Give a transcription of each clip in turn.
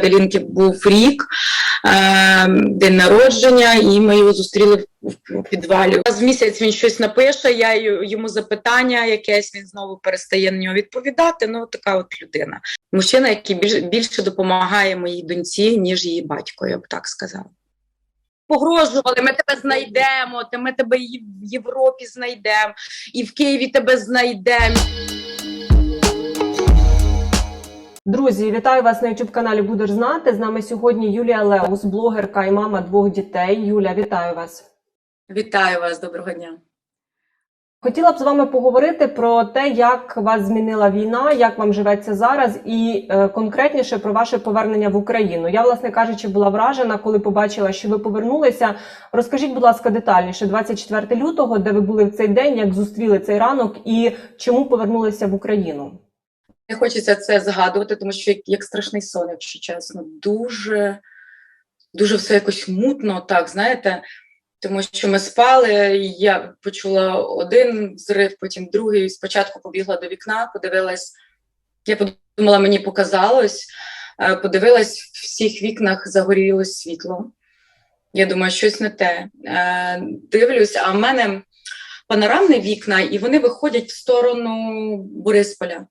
Аделінки був рік, е, день народження, і ми його зустріли в- підвалі. Раз в місяць він щось напише, я йому запитання якесь, він знову перестає на нього відповідати. Ну, така от людина. Мужчина, який більш, більше допомагає моїй доньці, ніж її батько, я б так сказала. Погрожували, ми тебе знайдемо, ми тебе в Європі знайдемо, і в Києві тебе знайдемо. Друзі, вітаю вас на youtube каналі Будеш знати. З нами сьогодні Юлія Леус, блогерка і мама двох дітей. Юля, вітаю вас. Вітаю вас, доброго дня. Хотіла б з вами поговорити про те, як вас змінила війна, як вам живеться зараз, і е, конкретніше про ваше повернення в Україну. Я, власне кажучи, була вражена, коли побачила, що ви повернулися. Розкажіть, будь ласка, детальніше 24 лютого, де ви були в цей день, як зустріли цей ранок, і чому повернулися в Україну? Не хочеться це згадувати, тому що як, страшний сон, якщо чесно, дуже, дуже все якось мутно, так, знаєте, тому що ми спали, я почула один взрив, потім другий. Спочатку побігла до вікна, подивилась, я подумала, мені показалось, е, подивилась, в всіх вікнах загорілось світло. Я думаю, щось не те. Е, Дивлюсь, а в мене панорамні вікна, і вони виходять в сторону Борисполя.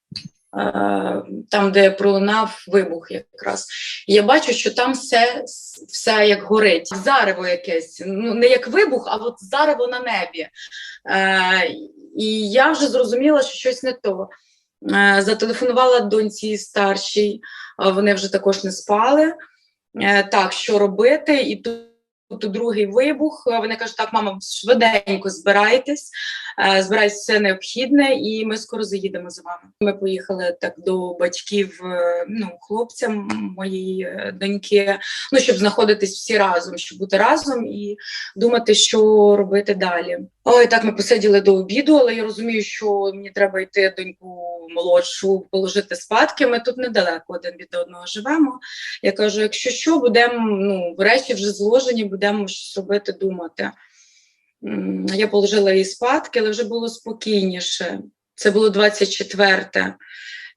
Е, там, де пролунав вибух, якраз. Я бачу, що там все, все як горить. Зарево якесь, ну не як вибух, а от зарево на небі. Е, і я вже зрозуміла, що щось не то. Е, зателефонувала доньці старшій, вони вже також не спали. Так, що робити? І тут. Тут другий вибух. Вони кажуть, так, мама, швиденько збирайтесь, е, збирайте все необхідне, і ми скоро заїдемо за вами. Ми поїхали так до батьків, е, ну, хлопця моєї е, доньки, ну, щоб знаходитись всі разом, щоб бути разом і думати, що робити далі. Ой, так ми посиділи до обіду, але я розумію, що мені треба йти доньку молодшу положити спадки. Ми тут недалеко один від одного живемо. Я кажу: якщо що, будемо ну, речі вже зложені, будемо щось робити, думати. Я положила їй спадки, але вже було спокійніше. Це було 24-те.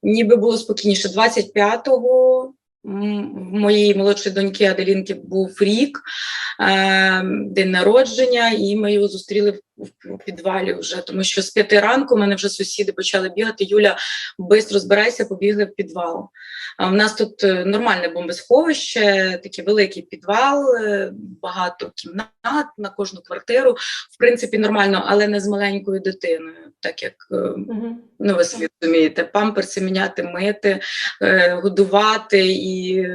Ніби було спокійніше. 25-го м, в моєї молодшої доньки Аделінки був рік, е, день народження, і ми його зустріли в, підвалі вже, тому що з п'яти ранку мене вже сусіди почали бігати. Юля, швидко збирайся, побігли в підвал. А в нас тут е, нормальне бомбосховище, такий великий підвал, е, багато кімнат на кожну квартиру. В принципі, нормально, але не з маленькою дитиною, так як Угу. ну ви собі розумієте, памперси міняти, мити, годувати і,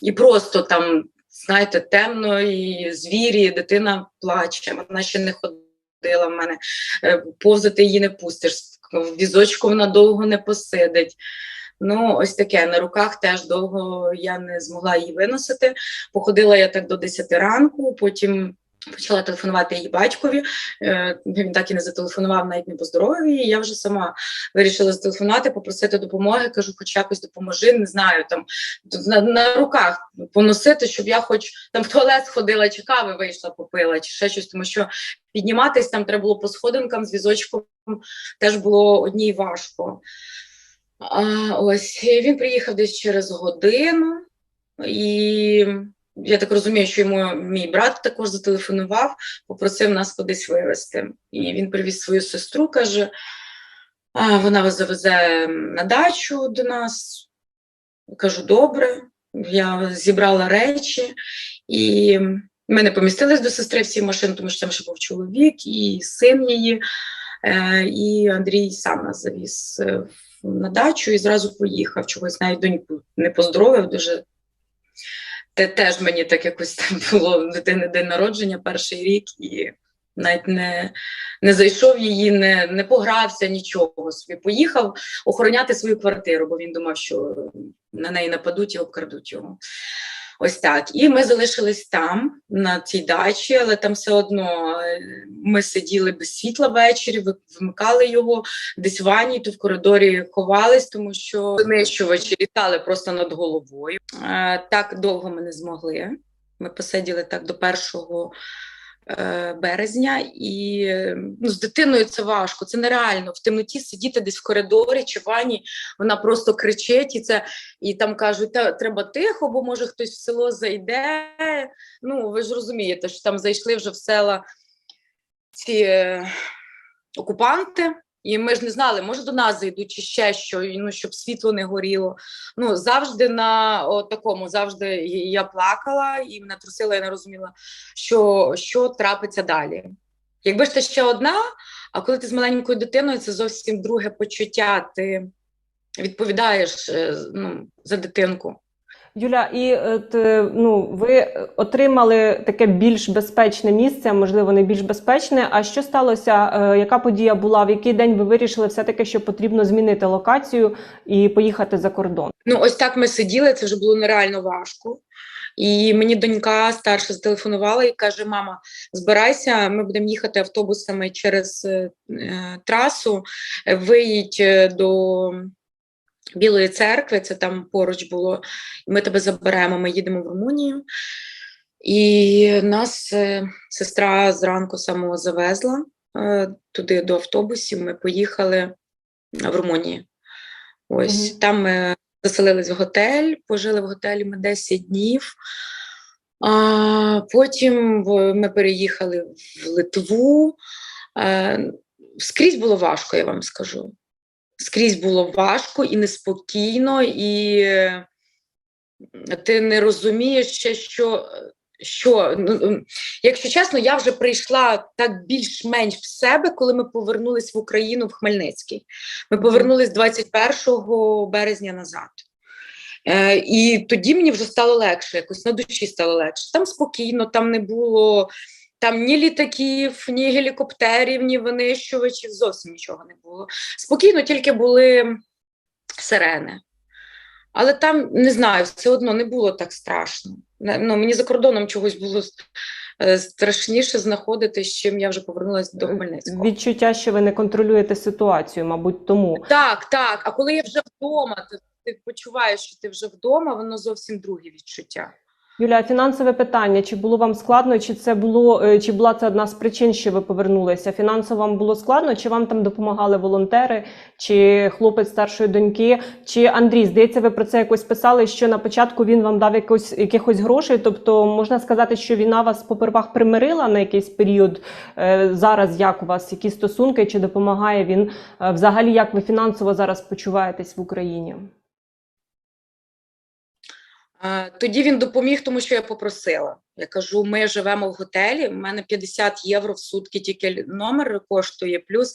і просто там, знаєте, темно, і звірі, дитина плаче, вона ще не ходила в мене, е, повзати її не пустиш, в візочку вона довго не посидить. Ну, ось таке на руках теж довго я не змогла її виносити. Походила я так до 10 ранку, потім почала телефонувати її батькові. Е, Він так і не зателефонував, навіть не поздоровив її. Я вже сама вирішила зателефонувати, попросити допомоги. Кажу, хоч якось допоможи, не знаю, там на, на руках поносити, щоб я хоч там в туалет сходила, чи кави вийшла, попила, чи ще щось, тому що підніматись там треба було по сходинкам з візочком, теж було одній важко. А, ось він приїхав десь через годину, і я так розумію, що йому мій брат також зателефонував, попросив нас кудись вивезти. І він привіз свою сестру, каже: а, вона вас завезе на дачу до нас. Кажу, добре. Я зібрала речі, і ми не помістились до сестри всі машини, тому що там ще був чоловік і син її. Е, і Андрій сам нас завіз е, на дачу і зразу поїхав. Чогось навіть доньку не поздоровив дуже. Те теж мені так якось там було дитини день народження, перший рік, і навіть не, не зайшов її, не, не погрався, нічого. Собі поїхав охороняти свою квартиру, бо він думав, що на неї нападуть і обкрадуть його. Ось так. І ми залишились там, на цій дачі, але там все одно е, ми сиділи без світла ввечері, ви- вмикали його десь в ванні, то в коридорі ховались, тому що винищувачі літали просто над головою. Е, Так довго ми не змогли. Ми посиділи так до першого березня, і е, ну, з дитиною це важко, це нереально. В темноті сидіти десь в коридорі чи ванні, вона просто кричить, і це і там кажуть, «Та, треба тихо, бо може хтось в село зайде. Ну, ви ж розумієте, що там зайшли вже в села ці е, окупанти. І ми ж не знали, може до нас зайдуть чи ще що, ну, щоб світло не горіло. Ну, завжди на о, такому, завжди я плакала і мене трусила, я не розуміла, що, що трапиться далі. Якби ж це ще одна, а коли ти з маленькою дитиною, це зовсім друге почуття. Ти відповідаєш е, ну, за дитинку. Юля, і от, е, ну, ви отримали таке більш безпечне місце, можливо, не більш безпечне. А що сталося? Е, Яка подія була? В який день ви вирішили все-таки, що потрібно змінити локацію і поїхати за кордон? Ну, ось так ми сиділи, це вже було нереально важко. І мені донька старша зателефонувала і каже: Мама, збирайся, ми будемо їхати автобусами через е, е, трасу, е, виїдь е, до Білої церкви, це там поруч було. Ми тебе заберемо. Ми їдемо в Румунію. І нас е, сестра зранку самого завезла е, туди до автобусів. Ми поїхали в Румунію. Ось Мгм. там ми заселились в готель, пожили в готелі ми 10 днів. А, потім ми переїхали в Литву. Е, скрізь було важко, я вам скажу. Скрізь було важко і неспокійно, і е, ти не розумієш ще, що. Що, ну, якщо чесно, я вже прийшла так більш-менш в себе, коли ми повернулись в Україну в Хмельницький. Ми повернулись 21 березня назад. Е, і тоді мені вже стало легше, якось на душі стало легше. Там спокійно, там не було там ні літаків, ні гелікоптерів, ні винищувачів, зовсім нічого не було. Спокійно тільки були сирени. Але там не знаю, все одно не було так страшно. Ну, мені за кордоном чогось було е, страшніше знаходитись, чим я вже повернулася до Хмельницького. Відчуття, що ви не контролюєте ситуацію, мабуть, тому. Так, так. А коли я вже вдома, ти, ти почуваєш, що ти вже вдома, воно зовсім друге відчуття. Юля, фінансове питання: чи було вам складно, чи це було, е, чи була це одна з причин, що ви повернулися? Фінансово вам було складно, чи вам там допомагали волонтери, чи хлопець старшої доньки, чи Андрій? Здається, ви про це якось писали, що на початку він вам дав якось якихось грошей. Тобто можна сказати, що війна вас попервах примирила на якийсь період. Е, Зараз як у вас які стосунки, чи допомагає він Е, взагалі? Як ви фінансово зараз почуваєтесь в Україні? Тоді він допоміг, тому що я попросила. Я кажу: ми живемо в готелі. У мене 50 євро в сутки тільки номер коштує. Плюс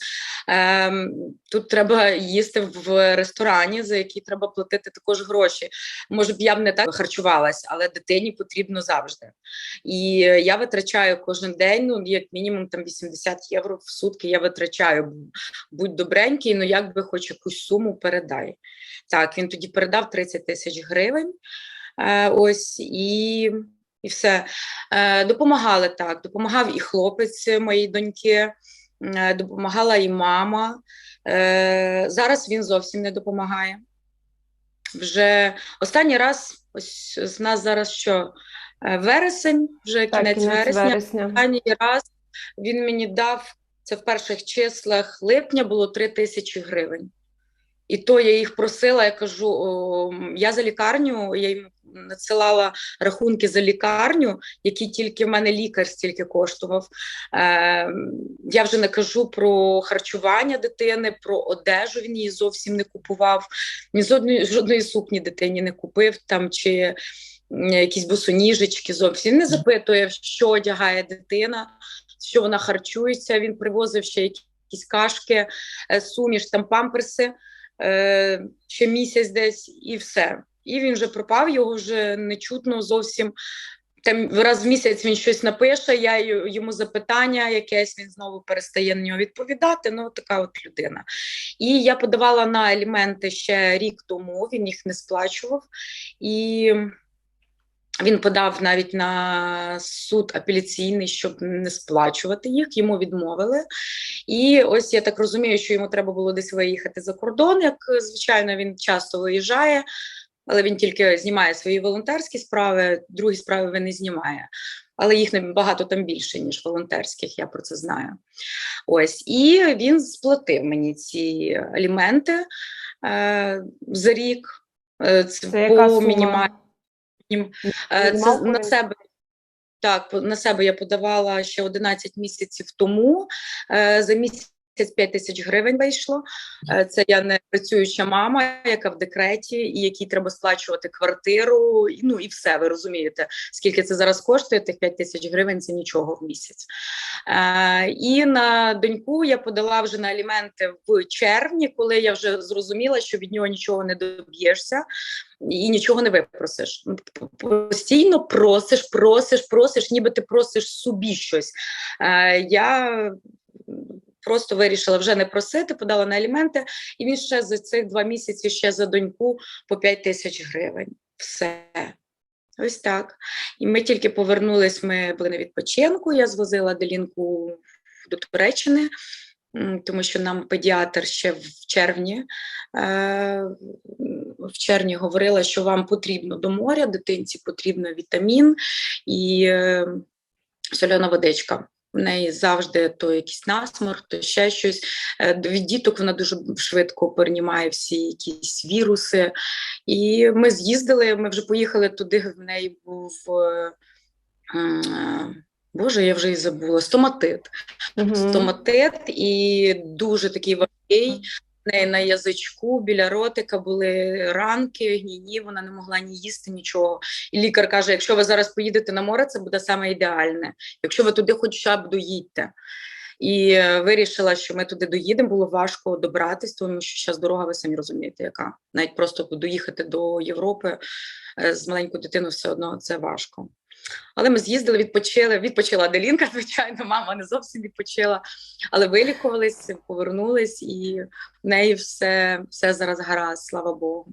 ем, тут треба їсти в ресторані, за який треба платити також гроші. Може б я б не так харчувалась, але дитині потрібно завжди. І я витрачаю кожен день, ну як мінімум там 80 євро в сутки. Я витрачаю. Будь добренький, ну як би хоч якусь суму передай. Так, він тоді передав 30 тисяч гривень. Е, ось і, і все. Е, допомагали так. Допомагав і хлопець моєї доньки, е, допомагала і мама. Зараз він зовсім не допомагає. Вже останній раз, ось з нас зараз що? Вересень, вже Так, кінець, кінець вересня. вересня. Останній раз він мені дав це в перших числах липня було 3 тисячі гривень. І то я їх просила, я кажу, о, я за лікарню, я їм надсилала рахунки за лікарню, які тільки в мене лікар стільки коштував. Е, я вже не кажу про харчування дитини, про одежу він її зовсім не купував, ні жодної, жодної сукні дитині не купив там чи якісь босоніжечки зовсім не запитує, що одягає дитина, що вона харчується. Він привозив ще якісь кашки, е, суміш, там памперси е, ще місяць десь, і все. І він вже пропав, його вже не чутно зовсім. Там раз в місяць він щось напише, я йому запитання якесь, він знову перестає на нього відповідати. Ну, така от людина. І я подавала на аліменти ще рік тому, він їх не сплачував. І він подав навіть на суд апеляційний, щоб не сплачувати їх, йому відмовили. І ось я так розумію, що йому треба було десь виїхати за кордон. Як звичайно, він часто виїжджає, але він тільки знімає свої волонтерські справи, другі справи він не знімає. але їх набагато там більше, ніж волонтерських, я про це знаю. Ось, і він сплатив мені ці аліменти е, за рік. Е, це Це по сума? мінімальній. Е, Це на себе. Так, на себе я подавала ще 11 місяців тому. Е, За місяць 5 тисяч гривень вийшло. Е, Це я не працююча мама, яка в декреті, і якій треба сплачувати квартиру. Ну і все, ви розумієте, скільки це зараз коштує, тих 5 тисяч гривень це нічого в місяць. Е, І на доньку я подала вже на аліменти в червні, коли я вже зрозуміла, що від нього нічого не доб'єшся і нічого не випросиш. Ну, Постійно просиш, просиш, просиш, ніби ти просиш собі щось. Е, Я просто вирішила вже не просити, подала на аліменти, і він ще за цих два місяці ще за доньку по 5 тисяч гривень. Все. Ось так. І ми тільки повернулись, ми були на відпочинку. Я звозила Делінку до Туреччини, тому що нам педіатр ще в червні, е, в червні говорила, що вам потрібно до моря, дитинці потрібно вітамін і е, соляна водичка. В неї завжди то якийсь насморк, то ще щось. Е, Від діток вона дуже швидко перенімає всі якісь віруси. І ми з'їздили, ми вже поїхали туди, в неї був. е, е, Боже, я вже і забула. Стоматит. Угу. Стоматит і дуже такий важкий. Неї на язичку біля ротика були ранки, гніні, вона не могла ні їсти нічого. І лікар каже: якщо ви зараз поїдете на море, це буде саме ідеальне. Якщо ви туди хоча б доїдьте. І е, вирішила, що ми туди доїдемо. Було важко добратись, тому що зараз дорога, ви самі розумієте, яка навіть просто доїхати до Європи е, з маленькою дитиною все одно це важко. Але ми з'їздили, відпочили. Відпочила Аделінка, звичайно, мама не зовсім відпочила, але вилікувались, повернулись, і в неї все, все зараз гаразд, слава Богу.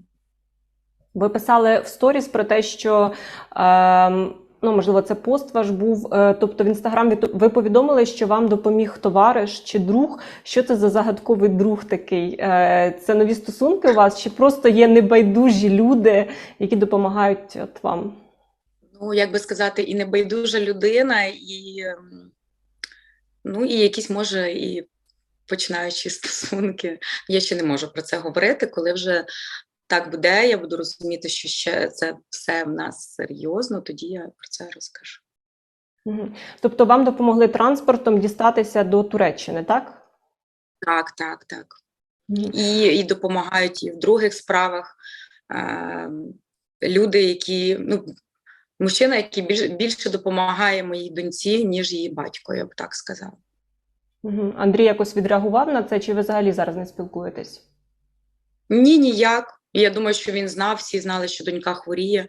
Ви писали в сторіс про те, що ем, ну можливо це пост ваш був. е, тобто в інстаграм ви повідомили, що вам допоміг товариш чи друг. Що це за загадковий друг такий? Е, це нові стосунки у вас, чи просто є небайдужі люди, які допомагають от вам? Ну, як би сказати, і небайдужа людина, і, ем, ну, і якісь, може, і починаючі стосунки. Я ще не можу про це говорити, коли вже так буде, я буду розуміти, що ще це все в нас серйозно, тоді я про це розкажу. Тобто вам допомогли транспортом дістатися до Туреччини, так? Так, так, так. І, і допомагають і в других справах. Е, люди, які ну, мужчина, який більш, більше допомагає моїй доньці, ніж її батько, я б так сказала. Андрій якось відреагував на це, чи ви взагалі зараз не спілкуєтесь? Ні, ніяк. Я думаю, що він знав, всі знали, що донька хворіє,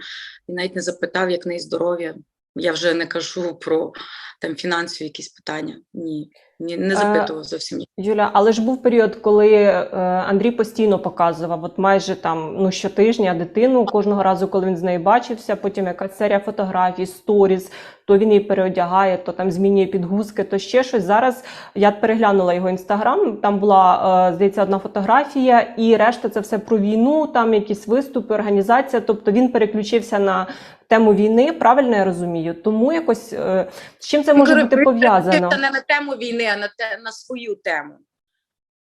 і навіть не запитав, як неї здоров'я. Я вже не кажу про там фінансові якісь питання. Ні, ні не А, запитував зовсім ні. Юля, але ж був період, коли е, Андрій постійно показував, от майже там ну щотижня дитину, кожного разу, коли він з нею бачився, потім якась серія фотографій, сторіс, то він її переодягає, то там змінює підгузки, то ще щось. Зараз я переглянула його інстаграм. Там була е, здається одна фотографія, і решта це все про війну, там якісь виступи, організація. Тобто він переключився на тему війни. Правильно я розумію? Тому якось е, з чим це може Ну, бути ви- ви пов'язано? Це не на тему війни, а на, те, на свою тему.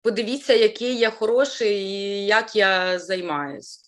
Подивіться, який я хороший і як я займаюсь.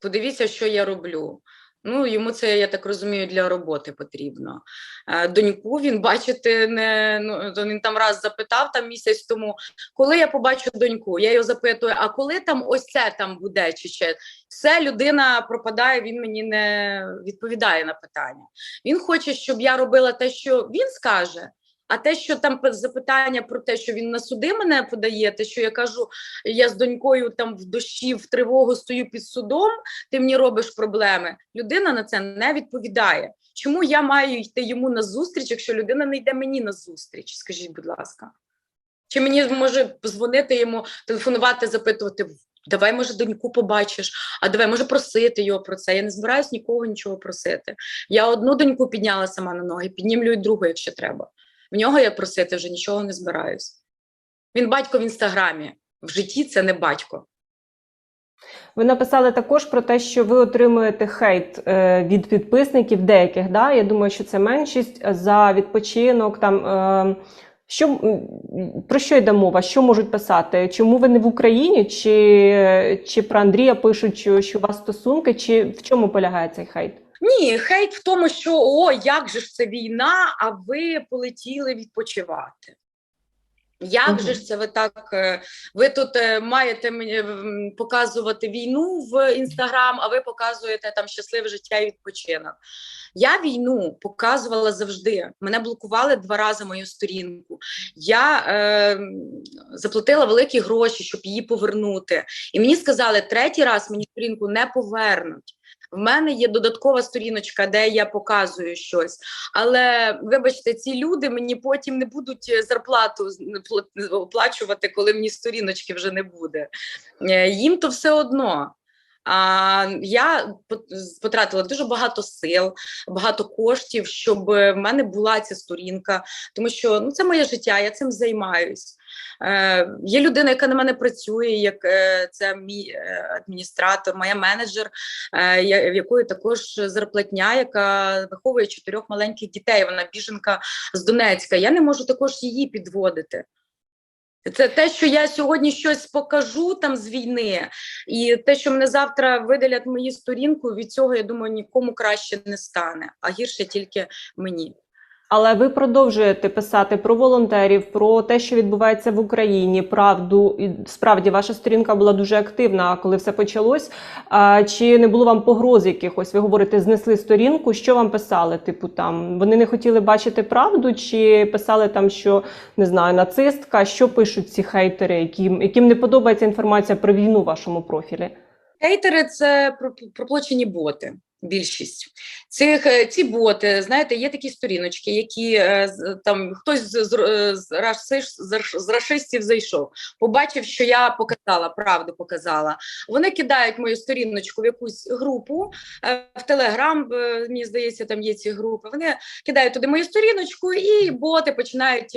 Подивіться, що я роблю. Ну, йому це, я так розумію, для роботи потрібно. Е, Доньку він бачити не ну, він там раз запитав там місяць тому, коли я побачу доньку. Я його запитую, а коли там ось це там буде, чи ще все людина пропадає, він мені не відповідає на питання. Він хоче, щоб я робила те, що він скаже. А те, що там запитання про те, що він на суди мене подає, те, що я кажу, я з донькою там в дощі, в тривогу стою під судом, ти мені робиш проблеми. Людина на це не відповідає. Чому я маю йти йому на зустріч, якщо людина не йде мені на зустріч? Скажіть, будь ласка. Чи мені може позвонити йому, телефонувати, запитувати, давай, може, доньку побачиш, а давай, може, просити його про це. Я не збираюсь нікого нічого просити. Я одну доньку підняла сама на ноги, піднімлю і другу, якщо треба. В нього я просити вже нічого не збираюсь. Він батько в інстаграмі. В житті це не батько. Ви написали також про те, що ви отримуєте хейт е, від підписників деяких. Да? Я думаю, що це меншість за відпочинок. Там е, що про що йде мова? Що можуть писати? Чому ви не в Україні? Чи, чи про Андрія пишуть, що, що у вас стосунки? Чи в чому полягає цей хейт? Ні, хейт в тому, що о, як же ж це війна, а ви полетіли відпочивати. Як Мгм. же ж це ви так? е, Ви тут е, маєте мені показувати війну в інстаграм, а ви показуєте там щасливе життя і відпочинок. Я війну показувала завжди. Мене блокували два рази мою сторінку. Я е, заплатила великі гроші, щоб її повернути. І мені сказали, третій раз мені сторінку не повернуть. В мене є додаткова сторіночка, де я показую щось. Але вибачте, ці люди мені потім не будуть е, зарплату оплачувати, коли мені сторіночки вже не буде. Е, Їм то все одно. А я потратила дуже багато сил, багато коштів, щоб е, в мене була ця сторінка, тому що ну це моє життя, я цим займаюсь. Е, є людина, яка на мене працює, як е, це мій е, адміністратор, моя менеджер, е, в якої також зарплатня, яка виховує чотирьох маленьких дітей. Вона біженка з Донецька. Я не можу також її підводити. Це те, що я сьогодні щось покажу там з війни, і те, що мене завтра видалять мою сторінку, від цього я думаю, нікому краще не стане, а гірше тільки мені. Але ви продовжуєте писати про волонтерів, про те, що відбувається в Україні, правду. І справді ваша сторінка була дуже активна, коли все почалось. А, чи не було вам погроз якихось? Ви говорите, знесли сторінку. Що вам писали? Типу, там вони не хотіли бачити правду, чи писали там, що не знаю, нацистка? Що пишуть ці хейтери, яким, яким не подобається інформація про війну в вашому профілі? Хейтери це про- проплачені боти. Більшість цих е, ці боти, знаєте, є такі сторіночки, які е, там хтось з, з, е, з, з рашистів зайшов, побачив, що я показала, правду показала. Вони кидають мою сторіночку в якусь групу в Телеграм. Мені здається, там є ці групи. Вони кидають туди мою сторіночку, і боти починають.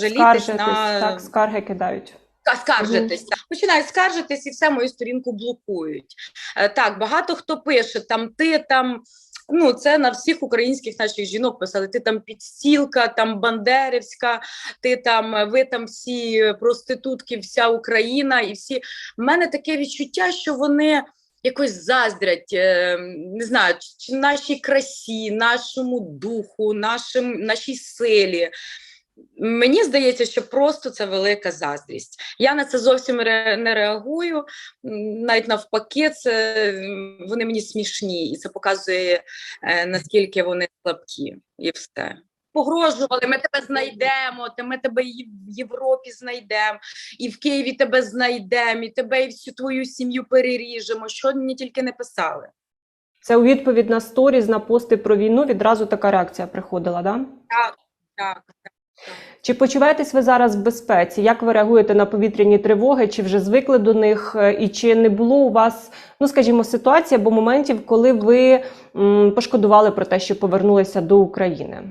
Жалітись на так, скарги кидають. Скаржитися. Починають скаржитись і все мою сторінку блокують. Е, Так, багато хто пише, там ти там. Ну, це на всіх українських наших жінок писали. Ти там підстілка, там Бандерівська, ти там, е, ви там всі е, проститутки, вся Україна, і всі. В мене таке відчуття, що вони якось заздрять, не знаю, чи нашій красі, нашому духу, нашим, нашій силі. Мені здається, що просто це велика заздрість. Я на це зовсім ре- не реагую. Навіть навпаки, це вони мені смішні, і це показує е, наскільки вони слабкі, і все. Погрожували, ми тебе знайдемо, ми тебе і в Європі знайдемо, і в Києві тебе знайдемо, і тебе і всю твою сім'ю переріжемо. Що мені тільки не писали. Це у відповідь на сторіз, на пости про війну відразу така реакція приходила, да? Так, Чи почуваєтесь ви зараз в безпеці? Як ви реагуєте на повітряні тривоги? Чи вже звикли до них? Е, І чи не було у вас, ну скажімо, ситуації або моментів, коли ви м, пошкодували про те, що повернулися до України?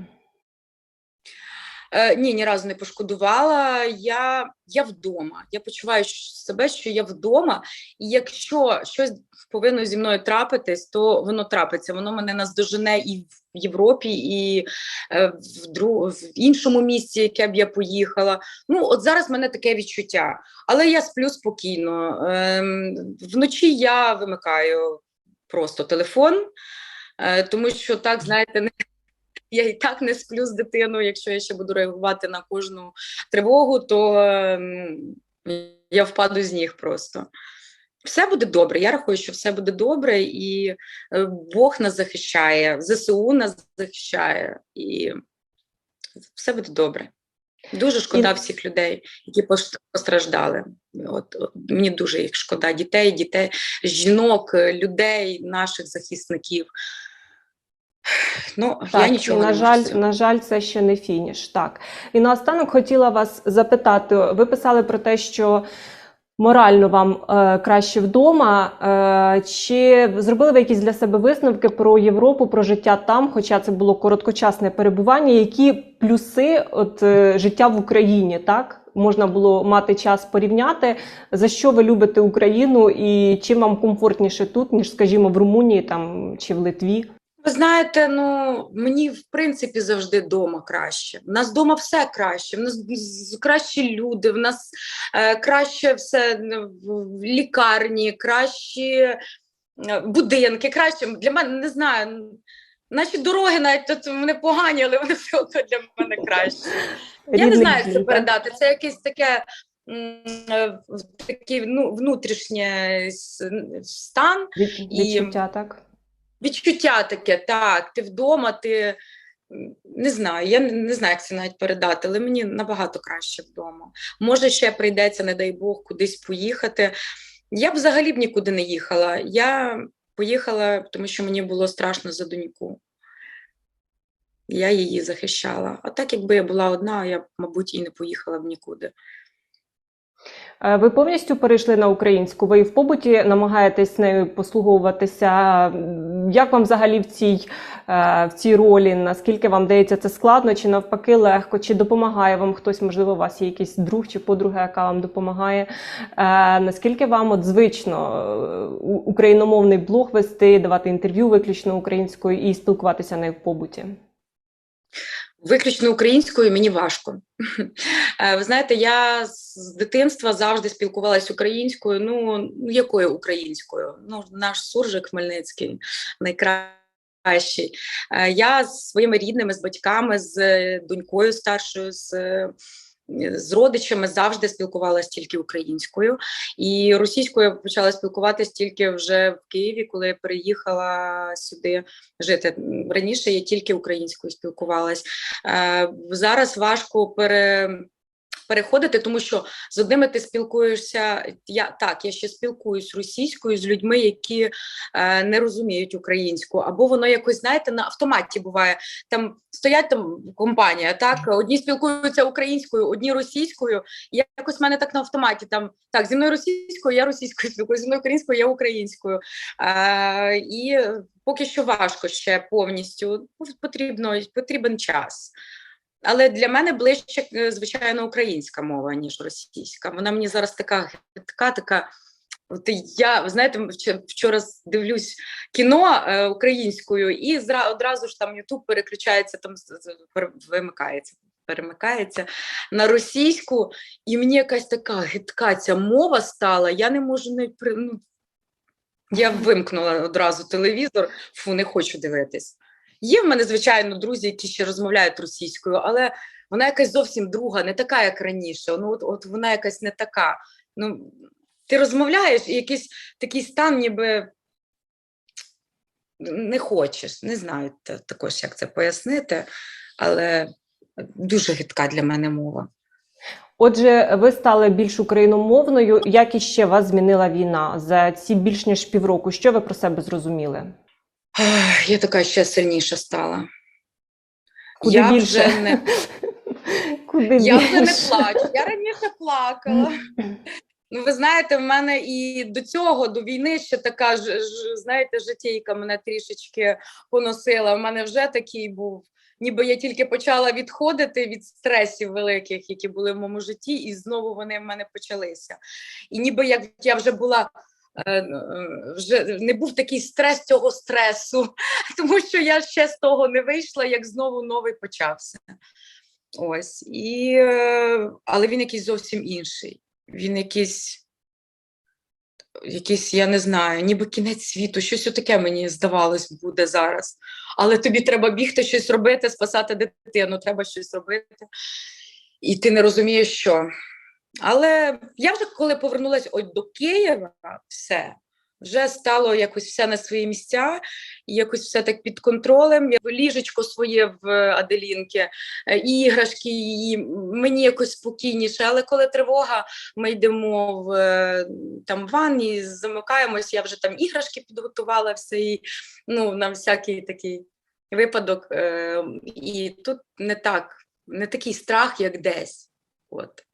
Е, ні, ні разу не пошкодувала. Я, я вдома. Я почуваю себе, що я вдома, і якщо щось повинно зі мною трапитись, то воно трапиться. Воно мене наздожене і в Європі, і е, в, дру... в іншому місці, яке б я поїхала. Ну, от зараз в мене таке відчуття, але я сплю спокійно. Ем, вночі я вимикаю просто телефон, е, тому що так, знаєте, не я і так не сплю з дитиною. Якщо я ще буду реагувати на кожну тривогу, то ем, я впаду з ніг просто. Все буде добре. Я рахую, що все буде добре, і е, Бог нас захищає, ЗСУ нас захищає, і все буде добре. Дуже шкода І- всіх людей, які постраждали. От, от мені дуже їх шкода. Дітей, дітей, жінок, е, людей, наших захисників. Ну, я нічого на не жаль, можу на жаль, це ще не фініш. Так. І наостанок хотіла вас запитати: ви писали про те, що морально вам е, краще вдома. Е, чи зробили ви якісь для себе висновки про Європу, про життя там? Хоча це було короткочасне перебування? Які плюси от, е, життя в Україні, так? можна було мати час порівняти, за що ви любите Україну і чим вам комфортніше тут, ніж, скажімо, в Румунії там чи в Литві? Ви знаєте, ну мені в принципі завжди вдома краще. В нас вдома все краще. В нас кращі люди, в нас е, краще все в- лікарні, кращі е, будинки, краще для мене не знаю. Наші дороги навіть тут вони погані, але вони все одно для мене краще. Я не знаю, як це передати. Це якесь таке е, такий ну, внутрішнє с- стан. Від, І- відчуття, так? Відчуття таке, так, ти вдома, ти не знаю, я не, знаю, як це навіть передати, але мені набагато краще вдома. Може, ще прийдеться, не дай Бог, кудись поїхати. Я б взагалі б нікуди не їхала. Я поїхала, тому що мені було страшно за доньку. Я її захищала. А так, якби я була одна, я б, мабуть, і не поїхала б нікуди. Е, Ви повністю перейшли на українську. Ви в побуті намагаєтесь нею послуговуватися. Як вам взагалі в цій, е, в цій ролі? Наскільки вам дається це складно, чи навпаки легко, чи допомагає вам хтось? Можливо, у вас є якийсь друг чи подруга, яка вам допомагає? Е, Наскільки вам от звично україномовний блог вести, давати інтерв'ю виключно українською і спілкуватися нею в побуті? Виключно українською мені важко. Е, Ви знаєте, я з дитинства завжди спілкувалася українською. Ну, ну, якою українською? Ну, наш суржик Хмельницький найкращий. Е, Я з своїми рідними, з батьками, з е, донькою старшою, з, з родичами завжди спілкувалася тільки українською. І російською я почала спілкуватися тільки вже в Києві, коли я переїхала сюди жити. Раніше я тільки українською спілкувалась. Е, зараз важко пере, переходити, тому що з одними ти спілкуєшся. Я так, я ще спілкуюсь російською з людьми, які е, не розуміють українську, або воно якось, знаєте, на автоматі буває. Там стоять там компанія, так одні спілкуються українською, одні російською. І якось в мене так на автоматі. Там так зі мною російською, я російською спілкуюся, зі мною українською, я українською. Е, і поки що важко ще повністю. Потрібно потрібен час. Але для мене ближче, е, звичайно, українська мова, ніж російська. Вона мені зараз така гидка, така. От я, знаєте, вчора дивлюсь кіно е, українською, і зра, одразу ж там Ютуб переключається, там вимикається, перемикається на російську, і мені якась така гидка ця мова стала. Я не можу не при- ну, я вимкнула одразу телевізор, фу, не хочу дивитись. Є в мене, звичайно, друзі, які ще розмовляють російською, але вона якась зовсім друга, не така, як раніше. Ну, от, от вона якась не така. Ну, ти розмовляєш, і якийсь такий стан, ніби не хочеш. Не знаю також, як це пояснити, але дуже гидка для мене мова. Отже, ви стали більш україномовною. Як іще вас змінила війна за ці більш ніж півроку? Що ви про себе зрозуміли? Ах, Я така ще сильніша стала. Куди я більше? вже не Куди Я вже не плачу. Я раніше плакала. Ну, ви знаєте, в мене і до цього, до війни, ще така ж, ж знаєте, житейка мене трішечки поносила. У мене вже такий був. Ніби я тільки почала відходити від стресів великих, які були в моєму житті, і знову вони в мене почалися. І ніби як я вже була. Е, е, Вже не був такий стрес цього стресу, тому що я ще з того не вийшла, як знову новий почався. Ось і е, але він якийсь зовсім інший. Він якийсь, якийсь, я не знаю, ніби кінець світу, щось таке мені здавалось буде зараз. Але тобі треба бігти щось робити, спасати дитину, треба щось робити. І ти не розумієш, що. Але я вже коли повернулася до Києва, все. Вже стало якось все на свої місця, якось все так під контролем. Я ліжечко своє в Аделінки, е, іграшки її, мені якось спокійніше. Але коли тривога, ми йдемо в е, там ванні, замикаємось, я вже там іграшки підготувала все і ну, на всякий такий випадок. Е, і тут не так, не такий страх, як десь. От.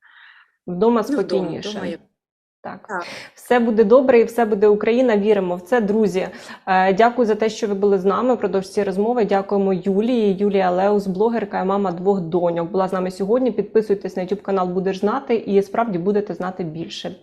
Вдома вдома, спокійніше. вдома Так. Так. Все буде добре і все буде Україна. Віримо в це, друзі. Е, Дякую за те, що ви були з нами впродовж цієї розмови. Дякуємо Юлії. Юлія Леус, блогерка і мама двох доньок. Була з нами сьогодні. Підписуйтесь на YouTube канал Будеш знати і справді будете знати більше.